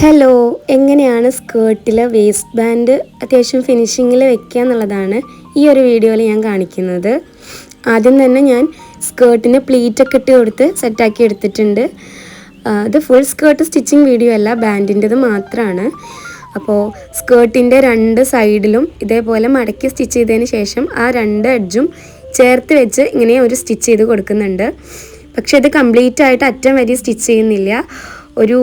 Hello എങ്ങനെയാണ് സ്കേർട്ടിൽ waste band അത്യാവശ്യം ഫിനിഷിങ്ങിൽ വെക്കുക എന്നുള്ളതാണ് ഈ ഒരു വീഡിയോയിൽ ഞാൻ കാണിക്കുന്നത്. ആദ്യം തന്നെ ഞാൻ സ്കേർട്ടിന് പ്ലീറ്റൊക്കെ ഇട്ട് കൊടുത്ത് സെറ്റാക്കി എടുത്തിട്ടുണ്ട്. ഇത് ഫുൾ സ്കേർട്ട് സ്റ്റിച്ചിങ് വീഡിയോ അല്ല ബാൻഡിന്റെത് മാത്രമാണ് അപ്പോൾ സ്കേർട്ടിന്റെ രണ്ട് സൈഡിലും ഇതേപോലെ മടക്കി സ്റ്റിച്ച് ചെയ്തതിന് ശേഷം ആ രണ്ട് എഡ്ജും ചേർത്ത് വെച്ച് ഇങ്ങനെ ഒരു സ്റ്റിച്ച് ചെയ്ത് കൊടുക്കുന്നുണ്ട്. പക്ഷേ ഇത് കംപ്ലീറ്റ് ആയിട്ട് അറ്റം വരെ സ്റ്റിച്ച് ചെയ്യുന്നില്ല. ഒരു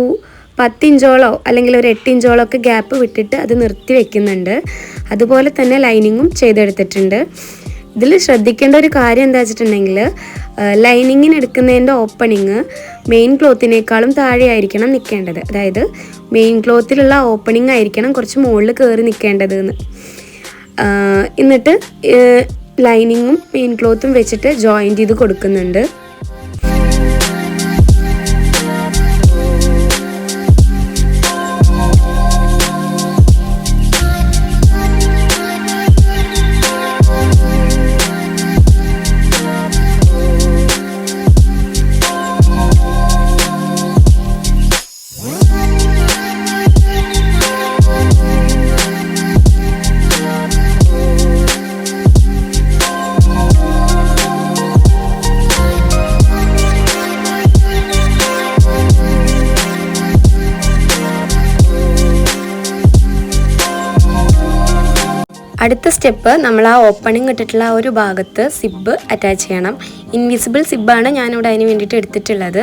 പത്തിഞ്ചോളോ അല്ലെങ്കിൽ ഒരു എട്ടിഞ്ചോളോ ഒക്കെ ഗ്യാപ്പ് വിട്ടിട്ട് അത് നിർത്തി വെക്കുന്നുണ്ട്. അതുപോലെ തന്നെ ലൈനിങ്ങും ചെയ്തെടുത്തിട്ടുണ്ട്. ഇതിൽ ശ്രദ്ധിക്കേണ്ട ഒരു കാര്യം എന്താ വെച്ചിട്ടുണ്ടെങ്കിൽ ലൈനിങ്ങിന് എടുക്കുന്നതിന്റെ ഓപ്പണിങ് മെയിൻ ക്ലോത്തിനേക്കാളും താഴെ ആയിരിക്കണം നിൽക്കേണ്ടത്. അതായത് മെയിൻ ക്ലോത്തിലുള്ള ഓപ്പണിംഗ് ആയിരിക്കണം കുറച്ച് മുകളിൽ കയറി നിൽക്കേണ്ടത് എന്ന് എന്നിട്ട് ലൈനിങ്ങും മെയിൻ ക്ലോത്തും വെച്ചിട്ട് ജോയിന്റ് ചെയ്ത് കൊടുക്കുന്നുണ്ട്. അടുത്ത സ്റ്റെപ്പ് നമ്മൾ ആ ഓപ്പണിംഗ് ഇട്ടിട്ടുള്ള ആ ഒരു ഭാഗത്ത് സിബ് അറ്റാച്ച് ചെയ്യണം. ഇൻവിസിബിൾ സിബാണ് ഞാനിവിടെ അതിന് വേണ്ടിയിട്ട് എടുത്തിട്ടുള്ളത്.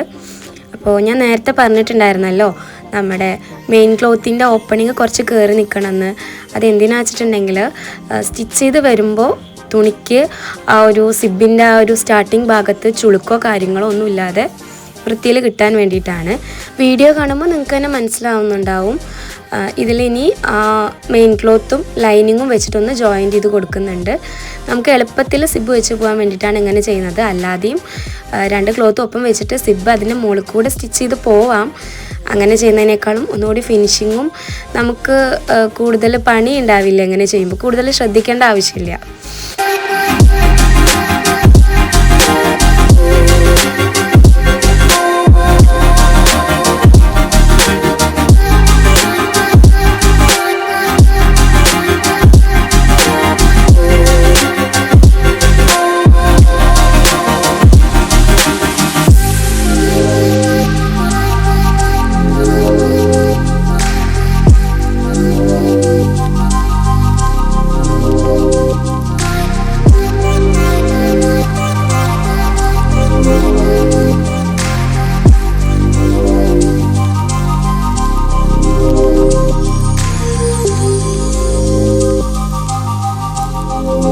അപ്പോൾ ഞാൻ നേരത്തെ പറഞ്ഞിട്ടുണ്ടായിരുന്നല്ലോ നമ്മുടെ മെയിൻ ക്ലോത്തിന്റെ ഓപ്പണിങ് കുറച്ച് കയറി നിൽക്കണമെന്ന് അതെന്തിനാ വെച്ചിട്ടുണ്ടെങ്കിൽ സ്റ്റിച്ച് ചെയ്ത് വരുമ്പോൾ തുണിക്ക് ആ ഒരു സിബിന്റെ ആ ഒരു സ്റ്റാർട്ടിങ് ഭാഗത്ത് ചുളുക്കോ കാര്യങ്ങളോ ഒന്നുമില്ലാതെ വൃത്തിയിൽ കിട്ടാൻ വേണ്ടിയിട്ടാണ്. വീഡിയോ കാണുമ്പോൾ നിങ്ങൾക്ക് തന്നെ മനസ്സിലാവുന്നുണ്ടാവും. ഇതിലിനി മെയിൻ ക്ലോത്തും ലൈനിങ്ങും വെച്ചിട്ടൊന്ന് ജോയിന്റ് ചെയ്ത് കൊടുക്കുന്നുണ്ട്. നമുക്ക് എളുപ്പത്തിൽ സിബ് വെച്ച് പോകാൻ വേണ്ടിയിട്ടാണ് ഇങ്ങനെ ചെയ്യുന്നത്. അല്ലാതെയും രണ്ട് ക്ലോത്തും ഒപ്പം വെച്ചിട്ട് സിബ് അതിന്റെ മുകളിൽ കൂടെ സ്റ്റിച്ച് ചെയ്ത് പോവാം. അങ്ങനെ ചെയ്യുന്നതിനേക്കാളും ഒന്നുകൂടി ഫിനിഷിങ്ങും നമുക്ക് കൂടുതൽ പണി ഉണ്ടാവില്ല ഇങ്ങനെ ചെയ്യുമ്പോൾ. കൂടുതൽ ശ്രദ്ധിക്കേണ്ട ആവശ്യമില്ല.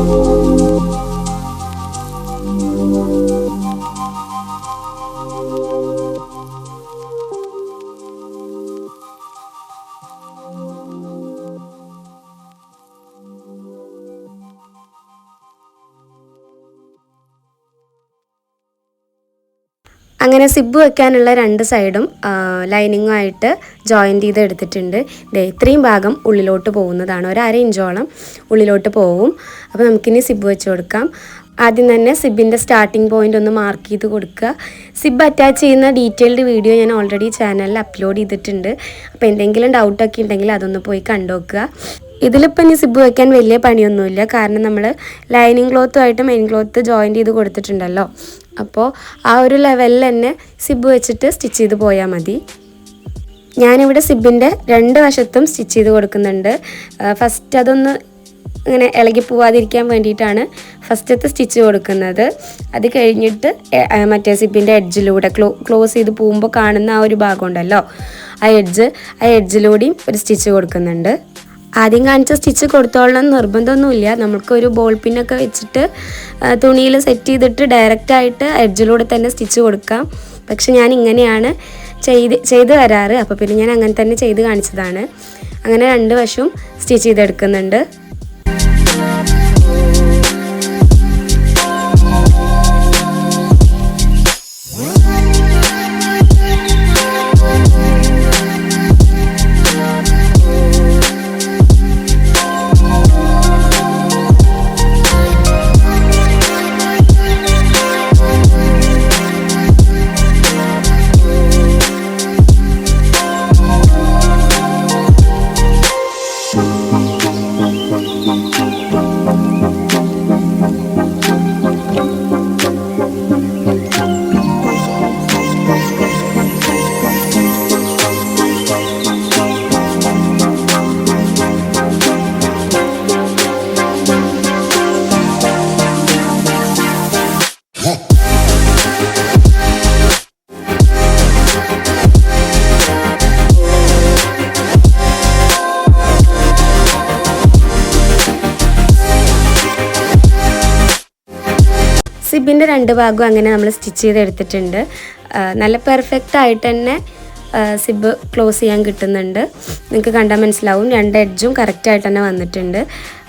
Ooh. അങ്ങനെ സിബ് വെക്കാനുള്ള രണ്ട് സൈഡും ലൈനിങ്ങുമായിട്ട് ജോയിന്റ് ചെയ്ത് എടുത്തിട്ടുണ്ട് ഇതേ ഇത്രയും ഭാഗം ഉള്ളിലോട്ട് പോകുന്നതാണ്. ഒരു അര ഇഞ്ചോളം ഉള്ളിലോട്ട് പോവും. അപ്പോൾ നമുക്കിനി സിബ് വെച്ച് കൊടുക്കാം. ആദ്യം തന്നെ സിബിന്റെ സ്റ്റാർട്ടിംഗ് പോയിന്റ് ഒന്ന് മാർക്ക് ചെയ്ത് കൊടുക്കുക. സിബ് അറ്റാച്ച് ചെയ്യുന്ന ഡീറ്റെയിൽഡ് വീഡിയോ ഞാൻ ഓൾറെഡി ചാനലിൽ അപ്ലോഡ് ചെയ്തിട്ടുണ്ട്. അപ്പോൾ എന്തെങ്കിലും ഡൗട്ടൊക്കെ ഉണ്ടെങ്കിൽ അതൊന്ന് പോയി കണ്ടുനോക്കുക. ഇതിലിപ്പോൾ ഇനി സിബ് വെക്കാൻ വലിയ പണിയൊന്നുമില്ല. കാരണം നമ്മൾ ലൈനിങ് ക്ലോത്തുമായിട്ട് മെയിൻ ക്ലോത്ത് ജോയിൻ ചെയ്ത് കൊടുത്തിട്ടുണ്ടല്ലോ. അപ്പോൾ ആ ഒരു ലെവലിൽ തന്നെ സിബ് വെച്ചിട്ട് സ്റ്റിച്ച് ചെയ്ത് പോയാൽ മതി. ഞാനിവിടെ സിബിന്റെ രണ്ട് വശത്തും സ്റ്റിച്ച് ചെയ്ത് കൊടുക്കുന്നുണ്ട്. ഫസ്റ്റ് അതൊന്ന് ഇങ്ങനെ ഇളകി പോവാതിരിക്കാൻ വേണ്ടിയിട്ടാണ് ഫസ്റ്റത്തെ സ്റ്റിച്ച് കൊടുക്കുന്നത്. അത് കഴിഞ്ഞിട്ട് മറ്റേ സിബിന്റെ എഡ്ജിലൂടെ ക്ലോ ക്ലോസ് ചെയ്ത് പോകുമ്പോൾ കാണുന്ന ആ ഒരു ഭാഗമുണ്ടല്ലോ ആ എഡ്ജ് ആ എഡ്ജിലൂടെയും ഒരു സ്റ്റിച്ച് കൊടുക്കുന്നുണ്ട്. ആദ്യം കാണിച്ച സ്റ്റിച്ച് കൊടുത്തോളണം നിർബന്ധമൊന്നുമില്ല. നമുക്കൊരു ബോൾ പിന്നൊക്കെ വെച്ചിട്ട് തുണിയിൽ സെറ്റ് ചെയ്തിട്ട് ഡയറക്റ്റായിട്ട് എഡ്ജിലൂടെ തന്നെ സ്റ്റിച്ച് കൊടുക്കാം. പക്ഷെ ഞാൻ ഇങ്ങനെയാണ് ചെയ്ത് ചെയ്ത് വരാറ്. അപ്പോൾ പിന്നെ ഞാൻ അങ്ങനെ തന്നെ ചെയ്ത് കാണിച്ചതാണ്. അങ്ങനെ രണ്ട് വശവും സ്റ്റിച്ച് ചെയ്തെടുക്കുന്നുണ്ട്. സിബിന്റെ രണ്ട് ഭാഗവും അങ്ങനെ നമ്മൾ സ്റ്റിച്ച് ചെയ്തെടുത്തിട്ടുണ്ട്. നല്ല പെർഫെക്റ്റ് ആയിട്ട് തന്നെ സിബ് ക്ലോസ് ചെയ്യാൻ കിട്ടുന്നുണ്ട്. നിങ്ങൾക്ക് കണ്ടാൽ മനസ്സിലാവും രണ്ട് എഡ്ജും കറക്റ്റായിട്ട് തന്നെ വന്നിട്ടുണ്ട്.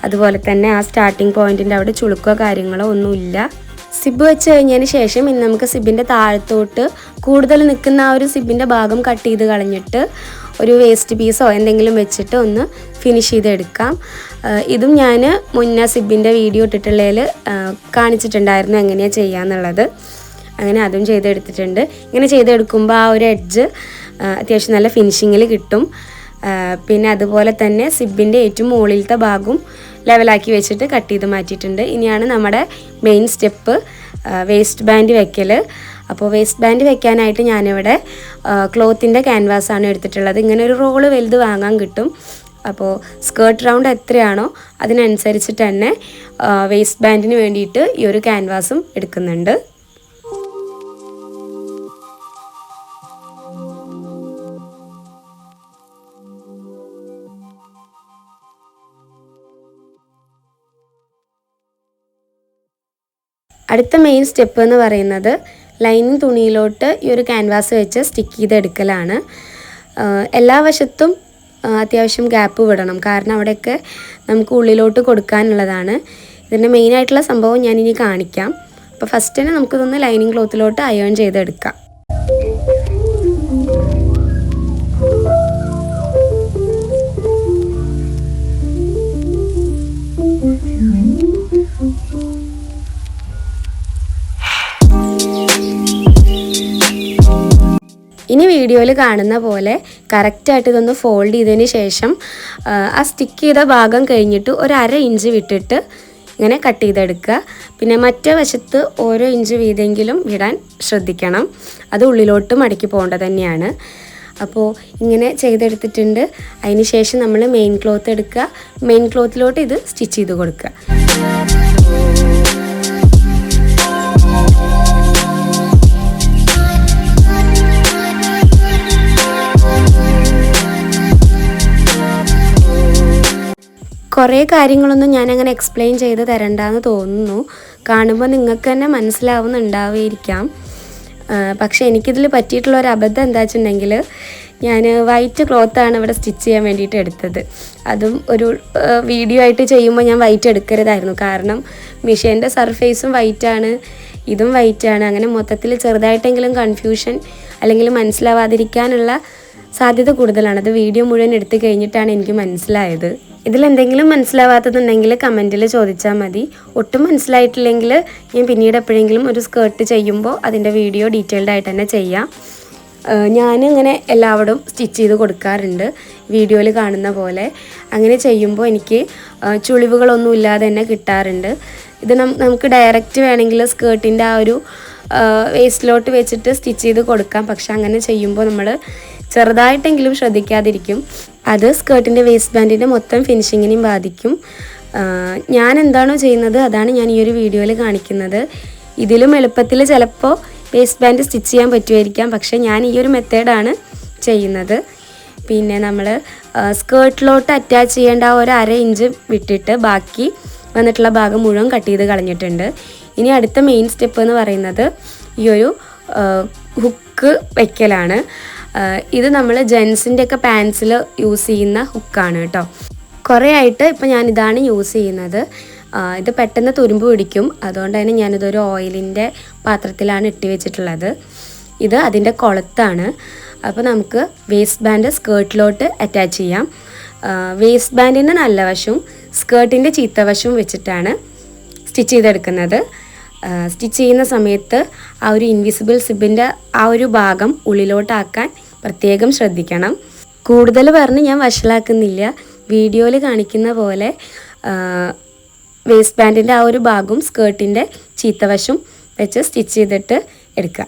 അതുപോലെ തന്നെ ആ സ്റ്റാർട്ടിങ് പോയിന്റിന്റെ അവിടെ ചുളുക്കോ കാര്യങ്ങളോ ഒന്നുമില്ല. സിബ് വെച്ച് കഴിഞ്ഞതിന് ശേഷം ഇനി നമുക്ക് സിബിന്റെ താഴത്തോട്ട് കൂടുതൽ നിൽക്കുന്ന ആ ഒരു സിബിന്റെ ഭാഗം കട്ട് ചെയ്ത് കളഞ്ഞിട്ട് ഒരു വേസ്റ്റ് പീസോ എന്തെങ്കിലും വെച്ചിട്ട് ഒന്ന് ഫിനിഷ് ചെയ്തെടുക്കാം. ഇതും ഞാൻ മുന്നേ സിബിന്റെ വീഡിയോ ഇട്ടിട്ടുള്ളതിൽ കാണിച്ചിട്ടുണ്ടായിരുന്നു എങ്ങനെയാണ് ചെയ്യാന്നുള്ളത്. അങ്ങനെ അതും ചെയ്തെടുത്തിട്ടുണ്ട്. ഇങ്ങനെ ചെയ്തെടുക്കുമ്പോൾ ആ ഒരു എഡ്ജ് അത്യാവശ്യം നല്ല ഫിനിഷിങ്ങിൽ കിട്ടും. പിന്നെ അതുപോലെ തന്നെ സിബിന്റെ ഏറ്റവും മുകളിലത്തെ ഭാഗവും ലെവലാക്കി വെച്ചിട്ട് കട്ട് ചെയ്ത് മാറ്റിയിട്ടുണ്ട്. ഇനിയാണ് നമ്മുടെ മെയിൻ സ്റ്റെപ്പ് വേസ്റ്റ് ബാൻഡ് വെക്കൽ അപ്പോൾ വേസ്റ്റ് ബാൻഡ് വെക്കാനായിട്ട് ഞാനിവിടെ ക്ലോത്തിന്റെ ക്യാൻവാസാണ് എടുത്തിട്ടുള്ളത്. ഇങ്ങനെ ഒരു റോൾ വലുത് വാങ്ങാൻ കിട്ടും. അപ്പോൾ സ്കേർട്ട് റൗണ്ട് എത്രയാണോ അതിനനുസരിച്ചിട്ട് തന്നെ വേസ്റ്റ് ബാൻഡിന് വേണ്ടിയിട്ട് ഈ ഒരു ക്യാൻവാസും എടുക്കുന്നുണ്ട്. അടുത്ത മെയിൻ സ്റ്റെപ്പ് എന്ന് പറയുന്നത് ലൈനിങ് തുണിയിലോട്ട് ഈ ഒരു ക്യാൻവാസ് വെച്ച് സ്റ്റിക്ക് ചെയ്തെടുക്കലാണ്. എല്ലാ വശത്തും അത്യാവശ്യം ഗ്യാപ്പ് വിടണം. കാരണം അവിടെയൊക്കെ നമുക്ക് ഉള്ളിലോട്ട് കൊടുക്കാനുള്ളതാണ്. ഇതിന്റെ മെയിനായിട്ടുള്ള സംഭവം ഞാനിനി കാണിക്കാം. അപ്പോൾ ഫസ്റ്റ് തന്നെ നമുക്കിതൊന്ന് ലൈനിങ് ക്ലോത്തിലോട്ട് അയേൺ ചെയ്തെടുക്കാം. ഇനി വീഡിയോയിൽ കാണുന്ന പോലെ കറക്റ്റായിട്ട് ഇതൊന്ന് ഫോൾഡ് ചെയ്തതിന് ശേഷം ആ, സ്റ്റിക്ക് ചെയ്ത ഭാഗം കഴിഞ്ഞിട്ട് ഒരു അര ഇഞ്ച് വിട്ടിട്ട് ഇങ്ങനെ കട്ട് ചെയ്തെടുക്കുക. പിന്നെ മറ്റേ വശത്ത് ഓരോ ഇഞ്ച് വീതെങ്കിലും വിടാൻ ശ്രദ്ധിക്കണം. അത് ഉള്ളിലോട്ട് മടക്കി പോകേണ്ടത് തന്നെയാണ്. അപ്പോൾ ഇങ്ങനെ ചെയ്തെടുത്തിട്ടുണ്ട്. അതിന് ശേഷം നമ്മൾ മെയിൻ ക്ലോത്ത് എടുക്കുക. മെയിൻ ക്ലോത്തിലോട്ട് ഇത് സ്റ്റിച്ച് ചെയ്ത് കൊടുക്കുക. കുറേ കാര്യങ്ങളൊന്നും ഞാനങ്ങനെ എക്സ്പ്ലെയിൻ ചെയ്ത് തരണ്ടെന്ന് തോന്നുന്നു. കാണുമ്പോൾ നിങ്ങൾക്ക് തന്നെ മനസ്സിലാവുന്നുണ്ടാവുമായിരിക്കാം പക്ഷേ എനിക്കിതിൽ പറ്റിയിട്ടുള്ള ഒരു അബദ്ധം എന്താ വെച്ചിട്ടുണ്ടെങ്കിൽ ഞാൻ വൈറ്റ് ക്ലോത്താണ് ഇവിടെ സ്റ്റിച്ച് ചെയ്യാൻ വേണ്ടിയിട്ട് എടുത്തത്. അതും ഒരു വീഡിയോ ആയിട്ട് ചെയ്യുമ്പോൾ ഞാൻ വൈറ്റ് എടുക്കരുതായിരുന്നു. കാരണം മിഷീന്റെ സർഫേസും വൈറ്റാണ് ഇതും വൈറ്റാണ് അങ്ങനെ മൊത്തത്തിൽ ചെറുതായിട്ടെങ്കിലും കൺഫ്യൂഷൻ അല്ലെങ്കിൽ മനസ്സിലാവാതിരിക്കാനുള്ള സാധ്യത കൂടുതലാണ്. അത് വീഡിയോ മുഴുവൻ എടുത്തു കഴിഞ്ഞിട്ടാണ് എനിക്ക് മനസ്സിലായത്. ഇതിലെന്തെങ്കിലും മനസ്സിലാവാത്തതുണ്ടെങ്കിൽ കമന്റിൽ ചോദിച്ചാൽ മതി. ഒട്ടും മനസ്സിലായിട്ടില്ലെങ്കിൽ ഞാൻ പിന്നീട് എപ്പോഴെങ്കിലും ഒരു സ്കേർട്ട് ചെയ്യുമ്പോൾ അതിന്റെ വീഡിയോ ഡീറ്റെയിൽഡ് ആയിട്ട് തന്നെ ചെയ്യാം. ഞാനിങ്ങനെ എല്ലാവരും സ്റ്റിച്ച് ചെയ്ത് കൊടുക്കാറുണ്ട്. വീഡിയോയിൽ കാണുന്ന പോലെ. അങ്ങനെ ചെയ്യുമ്പോൾ എനിക്ക് ചുളിവുകളൊന്നും ഇല്ലാതെ തന്നെ കിട്ടാറുണ്ട്. ഇത് നമുക്ക് ഡയറക്റ്റ് വേണമെങ്കിൽ സ്കേർട്ടിന്റെ ആ ഒരു വേസ്റ്റിലോട്ട് വെച്ചിട്ട് സ്റ്റിച്ച് ചെയ്ത് കൊടുക്കാം. പക്ഷെ അങ്ങനെ ചെയ്യുമ്പോൾ നമ്മൾ ചെറുതായിട്ടെങ്കിലും ശ്രദ്ധിക്കാതിരിക്കും. അത് സ്കേർട്ടിന്റെ വേസ്റ്റ് ബാൻഡിന്റെ മൊത്തം ഫിനിഷിങ്ങിനെയും ബാധിക്കും. ഞാൻ എന്താണോ ചെയ്യുന്നത് അതാണ് ഞാൻ ഈ ഒരു വീഡിയോയിൽ കാണിക്കുന്നത്. ഇതിലും എളുപ്പത്തിൽ ചിലപ്പോൾ വേസ്റ്റ് ബാൻഡ് സ്റ്റിച്ച് ചെയ്യാൻ പറ്റുമായിരിക്കാം. പക്ഷേ ഞാൻ ഈ ഒരു മെത്തേഡാണ് ചെയ്യുന്നത്. പിന്നെ നമ്മൾ സ്കേർട്ടിലോട്ട് അറ്റാച്ച് ചെയ്യേണ്ട ഒരു അര ഇഞ്ച് വിട്ടിട്ട് ബാക്കി വന്നിട്ടുള്ള ഭാഗം മുഴുവൻ കട്ട് ചെയ്ത് കളഞ്ഞിട്ടുണ്ട്. ഇനി അടുത്ത മെയിൻ സ്റ്റെപ്പ് എന്ന് പറയുന്നത് ഈ ഒരു ഹുക്ക് വയ്ക്കലാണ് ഇത് നമ്മൾ ജെൻസിന്റെ ഒക്കെ പാൻസിൽ യൂസ് ചെയ്യുന്ന ഹുക്കാണ് കേട്ടോ. കുറേ ആയിട്ട് ഇപ്പം ഞാനിതാണ് യൂസ് ചെയ്യുന്നത്. ഇത് പെട്ടെന്ന് തുരുമ്പ് പിടിക്കും. അതുകൊണ്ട് തന്നെ ഞാനിതൊരു ഓയിലിന്റെ പാത്രത്തിലാണ് ഇട്ടി വെച്ചിട്ടുള്ളത്. ഇത് അതിന്റെ കൊളുത്താണ്. അപ്പോൾ നമുക്ക് വേസ്റ്റ് ബാൻഡ് സ്കേർട്ടിലോട്ട് അറ്റാച്ച് ചെയ്യാം. വേസ്റ്റ് ബാൻഡിന്റെ നല്ല വശവും സ്കേർട്ടിന്റെ ചീത്ത വശവും വെച്ചിട്ടാണ് സ്റ്റിച്ച് ചെയ്തെടുക്കുന്നത്. സ്റ്റിച്ച് ചെയ്യുന്ന സമയത്ത് ആ ഒരു ഇൻവിസിബിൾ സിബിന്റെ ആ ഒരു ഭാഗം ഉള്ളിലോട്ടാക്കാൻ പ്രത്യേകം ശ്രദ്ധിക്കണം. കൂടുതൽ പറഞ്ഞ് ഞാൻ വഷളാക്കുന്നില്ല. വീഡിയോയിൽ കാണിക്കുന്ന പോലെ വേസ്റ്റ് ബാൻഡിന്റെ ആ ഒരു ഭാഗവും സ്കേർട്ടിന്റെ ചീത്തവശം വെച്ച് സ്റ്റിച്ച് ചെയ്തിട്ട് എടുക്കുക.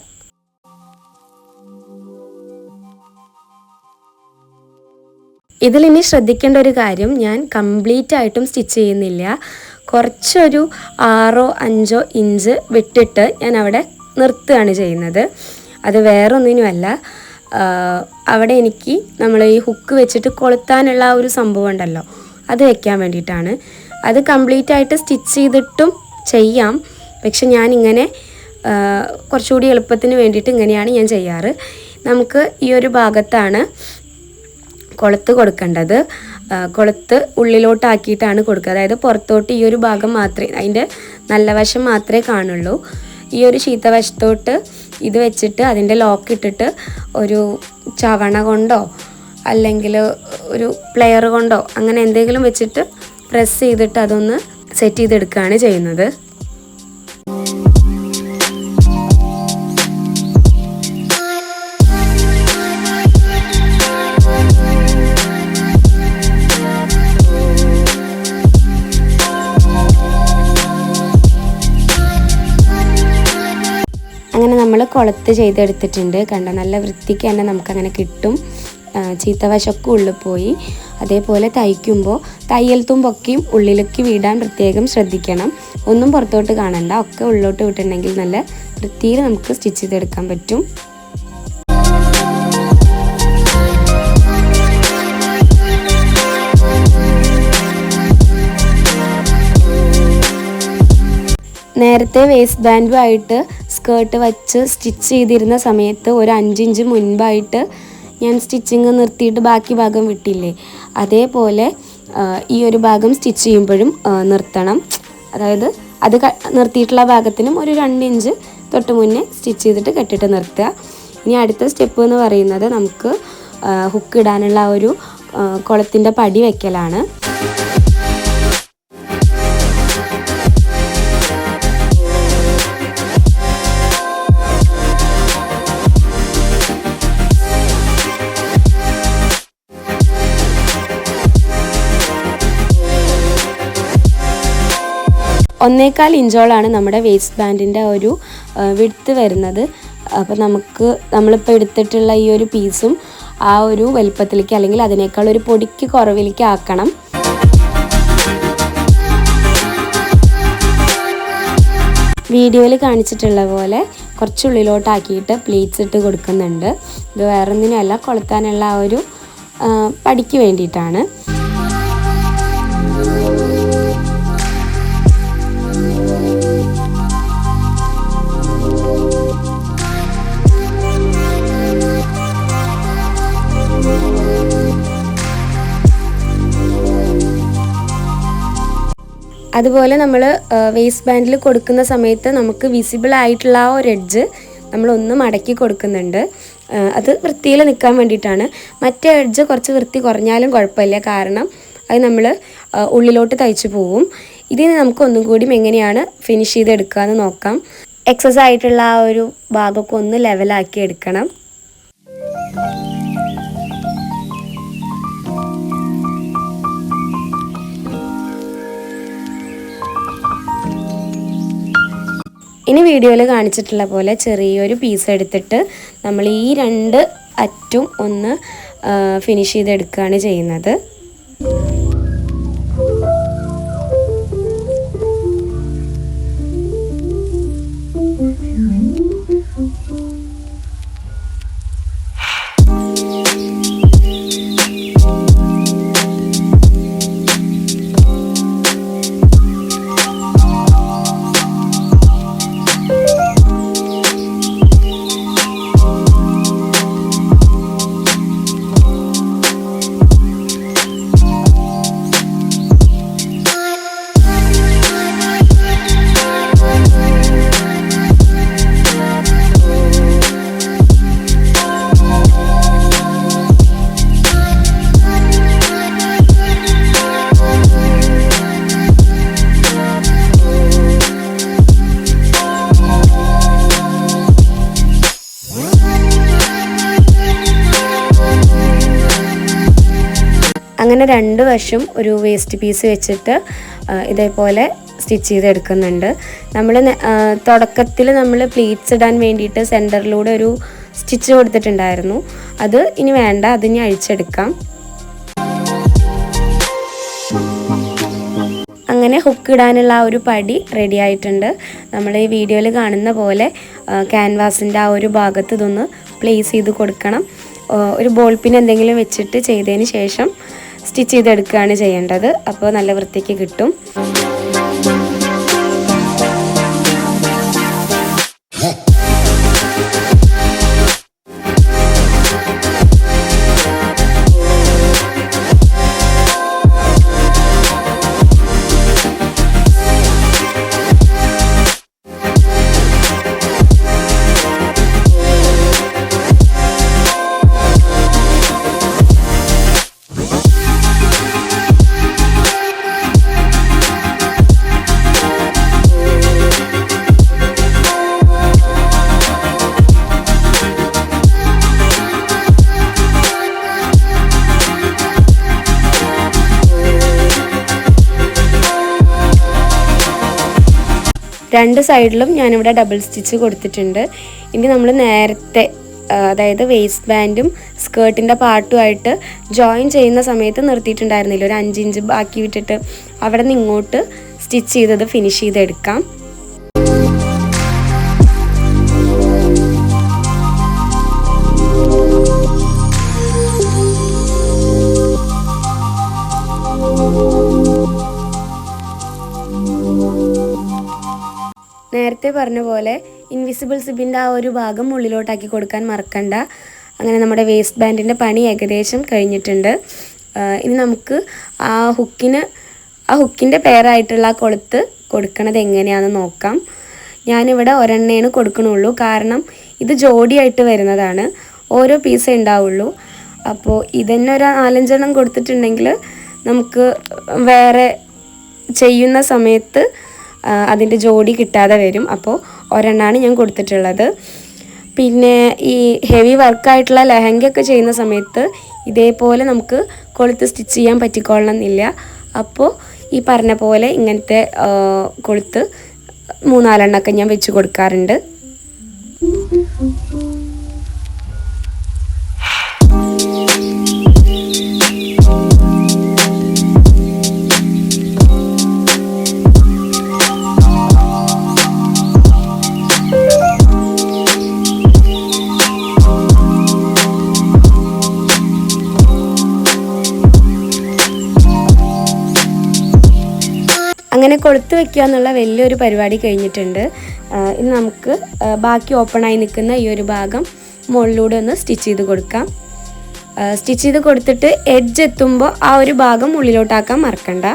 ഇതിലിനി ശ്രദ്ധിക്കേണ്ട ഒരു കാര്യം ഞാൻ കംപ്ലീറ്റ് ആയിട്ടും സ്റ്റിച്ച് ചെയ്യുന്നില്ല. കുറച്ചൊരു ആറോ അഞ്ചോ ഇഞ്ച് വിട്ടിട്ട് ഞാൻ അവിടെ നിർത്തുകയാണ് ചെയ്യുന്നത്. അത് വേറൊന്നിനുമല്ല. അവിടെ എനിക്ക് നമ്മൾ ഈ ഹുക്ക് വെച്ചിട്ട് കൊളുത്താനുള്ള ഒരു സംഭവം ഉണ്ടല്ലോ. അത് വെക്കാൻ വേണ്ടിയിട്ടാണ്. അത് കംപ്ലീറ്റ് ആയിട്ട് സ്റ്റിച്ച് ചെയ്തിട്ടും ചെയ്യാം. പക്ഷെ ഞാൻ ഇങ്ങനെ കുറച്ചുകൂടി എളുപ്പത്തിന് വേണ്ടിയിട്ട് ഇങ്ങനെയാണ് ഞാൻ ചെയ്യാറ്. നമുക്ക് ഈ ഒരു ഭാഗത്താണ് കൊളുത്ത് കൊടുക്കേണ്ടത്. കൊളുത്ത് ഉള്ളിലോട്ടാക്കിയിട്ടാണ് കൊടുക്കുക. അതായത് പുറത്തോട്ട് ഈ ഒരു ഭാഗം മാത്രമേ അതിന്റെ നല്ല വശം മാത്രമേ കാണുള്ളൂ. ഈ ഒരു ശീതവശത്തോട്ട് വശത്തോട്ട് ഇത് വെച്ചിട്ട് അതിന്റെ ലോക്ക് ഇട്ടിട്ട് ഒരു ചവണ കൊണ്ടോ അല്ലെങ്കിൽ ഒരു പ്ലെയർ കൊണ്ടോ അങ്ങനെ എന്തെങ്കിലും വെച്ചിട്ട് പ്രസ് ചെയ്തിട്ട് അതൊന്ന് സെറ്റ് ചെയ്തെടുക്കുകയാണ് ചെയ്യുന്നത്. നമ്മൾ കുളത്ത് ചെയ്തെടുത്തിട്ടുണ്ട്. കണ്ട നല്ല വൃത്തിക്ക് തന്നെ നമുക്കങ്ങനെ കിട്ടും. ആ, ചീത്ത വശമൊക്കെ ഉള്ളിൽ പോയി. അതേപോലെ തയ്ക്കുമ്പോൾ തയ്യൽ തുമ്പൊക്കെയും ഉള്ളിലേക്ക് വിടാൻ പ്രത്യേകം ശ്രദ്ധിക്കണം. ഒന്നും പുറത്തോട്ട് കാണണ്ട. ഒക്കെ ഉള്ളിലോട്ട് വിട്ടിട്ടുണ്ടെങ്കിൽ നല്ല വൃത്തിയിൽ നമുക്ക് സ്റ്റിച്ച് ചെയ്തെടുക്കാൻ പറ്റും. നേരത്തെ വേസ്റ്റ് ബാൻഡുമായിട്ട് സ്കേർട്ട് വച്ച് സ്റ്റിച്ച് ചെയ്തിരുന്ന സമയത്ത് ഒരു അഞ്ചിഞ്ച് മുൻപായിട്ട് ഞാൻ സ്റ്റിച്ചിങ് നിർത്തിയിട്ട് ബാക്കി ഭാഗം വിട്ടില്ലേ? അതേപോലെ ഈ ഒരു ഭാഗം സ്റ്റിച്ച് ചെയ്യുമ്പോഴും നിർത്തണം. അതായത് അത് നിർത്തിയിട്ടുള്ള ഭാഗത്തിനും ഒരു രണ്ട് ഇഞ്ച് തൊട്ട് മുന്നേ സ്റ്റിച്ച് ചെയ്തിട്ട് കെട്ടിട്ട് നിർത്തുക. ഇനി അടുത്ത സ്റ്റെപ്പ് എന്ന് പറയുന്നത് നമുക്ക് ഹുക്ക് ഇടാനുള്ള ഒരു കുളത്തിന്റെ പടി വെക്കലാണ്. ഒന്നേകാൽ ഇഞ്ചോളാണ് നമ്മുടെ വേസ്റ്റ് ബാൻഡിന്റെ ഒരു വിടുത്ത് വരുന്നത്. അപ്പോൾ നമുക്ക് നമ്മളിപ്പോൾ എടുത്തിട്ടുള്ള ഈ ഒരു പീസും ആ ഒരു വലുപ്പത്തിലേക്ക് അല്ലെങ്കിൽ അതിനേക്കാൾ ഒരു പൊടിക്ക് കുറവിലേക്ക് ആക്കണം. വീഡിയോയിൽ കാണിച്ചിട്ടുള്ള പോലെ കുറച്ചുള്ളിലോട്ടാക്കിയിട്ട് പ്ലേറ്റ്സ് ഇട്ട് കൊടുക്കുന്നുണ്ട്. ഇത് വേറൊന്നിനുമല്ല കൊളുത്താനുള്ള ആ ഒരു പടിക്ക് വേണ്ടിയിട്ടാണ്. അതുപോലെ നമ്മൾ വേസ്റ്റ് ബാൻഡിൽ കൊടുക്കുന്ന സമയത്ത് നമുക്ക് വിസിബിൾ ആയിട്ടുള്ള ആ ഒരു എഡ്ജ് നമ്മളൊന്ന് മടക്കി കൊടുക്കുന്നുണ്ട്. അത് വൃത്തിയിൽ നിൽക്കാൻ വേണ്ടിയിട്ടാണ്. മറ്റേ എഡ്ജ് കുറച്ച് വൃത്തി കുറഞ്ഞാലും കുഴപ്പമില്ല. കാരണം അത് നമ്മൾ ഉള്ളിലോട്ട് തയ്ച്ചു പോവും. ഇതിന് നമുക്ക് ഒന്നും കൂടി എങ്ങനെയാണ് ഫിനിഷ് ചെയ്തെടുക്കുക എന്ന് നോക്കാം. എക്സസ് ആയിട്ടുള്ള ആ ഒരു ഭാഗമൊക്കെ ഒന്ന് ലെവലാക്കി എടുക്കണം. ഇനി വീഡിയോയിൽ കാണിച്ചിട്ടുള്ള പോലെ ചെറിയൊരു പീസ് എടുത്തിട്ട് നമ്മൾ ഈ രണ്ട് അറ്റും ഒന്ന് ഫിനിഷ് ചെയ്തെടുക്കുകയാണ് ചെയ്യുന്നത്. അങ്ങനെ രണ്ട് വശം ഒരു വേസ്റ്റ് പീസ് വെച്ചിട്ട് ഇതേപോലെ സ്റ്റിച്ച് ചെയ്തെടുക്കുന്നുണ്ട്. നമ്മൾ തുടക്കത്തിൽ നമ്മൾ പ്ലീറ്റ്സ് ഇടാൻ വേണ്ടിയിട്ട് സെന്ററിലൂടെ ഒരു സ്റ്റിച്ച് കൊടുത്തിട്ടുണ്ടായിരുന്നു. അത് ഇനി വേണ്ട അത് ഇനി അഴിച്ചെടുക്കാം. അങ്ങനെ ഹുക്ക് ഇടാനുള്ള ആ ഒരു പടി റെഡി ആയിട്ടുണ്ട്. നമ്മൾ ഈ വീഡിയോയിൽ കാണുന്ന പോലെ ക്യാൻവാസിന്റെ ആ ഒരു ഭാഗത്ത് ഇതൊന്ന് പ്ലേസ് ചെയ്ത് കൊടുക്കണം. ഒരു ബോൾ പിൻ എന്തെങ്കിലും വെച്ചിട്ട് ചെയ്തതിന് ശേഷം സ്റ്റിച്ച് ചെയ്തെടുക്കുകയാണ് ചെയ്യേണ്ടത്. അപ്പോൾ നല്ല വൃത്തിക്ക് കിട്ടും. രണ്ട് സൈഡിലും ഞാനിവിടെ ഡബിൾ സ്റ്റിച്ച് കൊടുത്തിട്ടുണ്ട്. ഇനി നമ്മൾ നേരത്തെ അതായത് വേസ്റ്റ് ബാൻഡും സ്കേർട്ടിന്റെ പാർട്ടുമായിട്ട് ജോയിൻ ചെയ്യുന്ന സമയത്ത് നിർത്തിയിട്ടുണ്ടായിരുന്നില്ല. ഒരു അഞ്ച് ഇഞ്ച് ബാക്കി വിട്ടിട്ട് അവിടെ നിന്ന് ഇങ്ങോട്ട് സ്റ്റിച്ച് ചെയ്തത് ഫിനിഷ് ചെയ്തെടുക്കാം. നേരത്തെ പറഞ്ഞ പോലെ ഇൻവിസിബിൾ സിബിന്റെ ആ ഒരു ഭാഗം ഉള്ളിലോട്ടാക്കി കൊടുക്കാൻ മറക്കണ്ട. അങ്ങനെ നമ്മുടെ വേസ്റ്റ് ബാൻഡിന്റെ പണി ഏകദേശം കഴിഞ്ഞിട്ടുണ്ട്. ഇനി നമുക്ക് ആ ഹുക്കിന് ആ ഹുക്കിന്റെ പേരായിട്ടുള്ള ആ കൊളുത്ത് കൊടുക്കണത് എങ്ങനെയാണെന്ന് നോക്കാം. ഞാനിവിടെ ഒരെണ്ണയാണ് കൊടുക്കണുള്ളൂ. കാരണം ഇത് ജോഡിയായിട്ട് വരുന്നതാണ്. ഓരോ പീസേ ഉണ്ടാവുള്ളൂ. അപ്പോൾ ഇതന്നെ ഒരു നാലഞ്ചെണ്ണം കൊടുത്തിട്ടുണ്ടെങ്കിൽ നമുക്ക് വേറെ ചെയ്യുന്ന സമയത്ത് അതിന്റെ ജോഡി കിട്ടാതെ വരും. അപ്പോൾ ഒരെണ്ണമാണ് ഞാൻ കൊടുത്തിട്ടുള്ളത്. പിന്നെ ഈ ഹെവി വർക്കായിട്ടുള്ള ലെഹങ്കയൊക്കെ ചെയ്യുന്ന സമയത്ത് ഇതേപോലെ നമുക്ക് കൊളുത്ത് സ്റ്റിച്ച് ചെയ്യാൻ പറ്റിക്കൊള്ളണം എന്നില്ല അപ്പോൾ ഈ പറഞ്ഞ പോലെ ഇങ്ങനത്തെ കൊളുത്ത് മൂന്നാലെണ്ണമൊക്കെ ഞാൻ വെച്ച് കൊടുക്കാറുണ്ട്. അങ്ങനെ കൊളുത്ത് വെക്കുക എന്നുള്ള വലിയൊരു പരിപാടി കഴിഞ്ഞിട്ടുണ്ട്. ഇനി നമുക്ക് ബാക്കി ഓപ്പണായി നിൽക്കുന്ന ഈ ഒരു ഭാഗം മുകളിലൂടെ ഒന്ന് സ്റ്റിച്ച് ചെയ്ത് കൊടുക്കാം. സ്റ്റിച്ച് ചെയ്ത് കൊടുത്തിട്ട് എഡ്ജ് എത്തുമ്പോൾ ആ ഒരു ഭാഗം ഉള്ളിലോട്ടാക്കാൻ മറക്കണ്ട.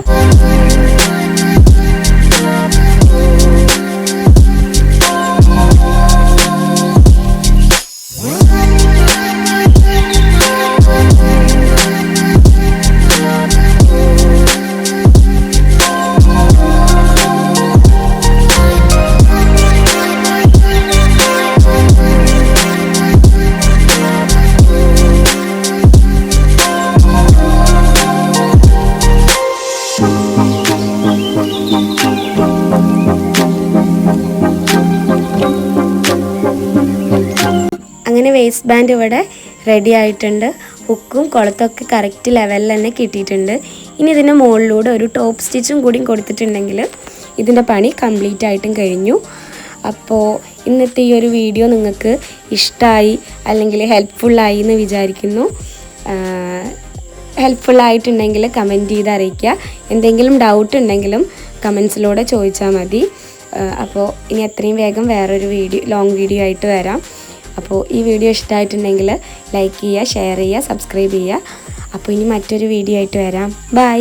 ബാൻഡ് ഇവിടെ റെഡി ആയിട്ടുണ്ട്. ഹുക്കും കുളത്തൊക്കെ കറക്റ്റ് ലെവലിൽ തന്നെ കിട്ടിയിട്ടുണ്ട്. ഇനി ഇതിന്റെ മുകളിലൂടെ ഒരു ടോപ്പ് സ്റ്റിച്ചും കൂടി കൊടുത്തിട്ടുണ്ടെങ്കിൽ ഇതിന്റെ പണി കംപ്ലീറ്റ് ആയിട്ടും കഴിഞ്ഞു. അപ്പോൾ ഇന്നത്തെ ഈ ഒരു വീഡിയോ നിങ്ങൾക്ക് ഇഷ്ടമായി അല്ലെങ്കിൽ ഹെൽപ്ഫുള്ളായി എന്ന് വിചാരിക്കുന്നു. ഹെൽപ്ഫുള്ളായിട്ടുണ്ടെങ്കിൽ കമന്റ് ചെയ്ത് അറിയിക്കുക. എന്തെങ്കിലും ഡൗട്ട് ഉണ്ടെങ്കിലും കമൻസിലൂടെ ചോദിച്ചാൽ മതി. അപ്പോൾ ഇനി എത്രയും വേഗം വേറൊരു വീഡിയോ ലോങ് വീഡിയോ ആയിട്ട് വരാം. അപ്പോൾ ഈ വീഡിയോ ഇഷ്ടമായിട്ടുണ്ടെങ്കിൽ ലൈക്ക് ചെയ്യുക ഷെയർ ചെയ്യുക സബ്സ്ക്രൈബ് ചെയ്യുക. അപ്പോൾ ഇനി മറ്റൊരു വീഡിയോ ആയിട്ട് വരാം. ബൈ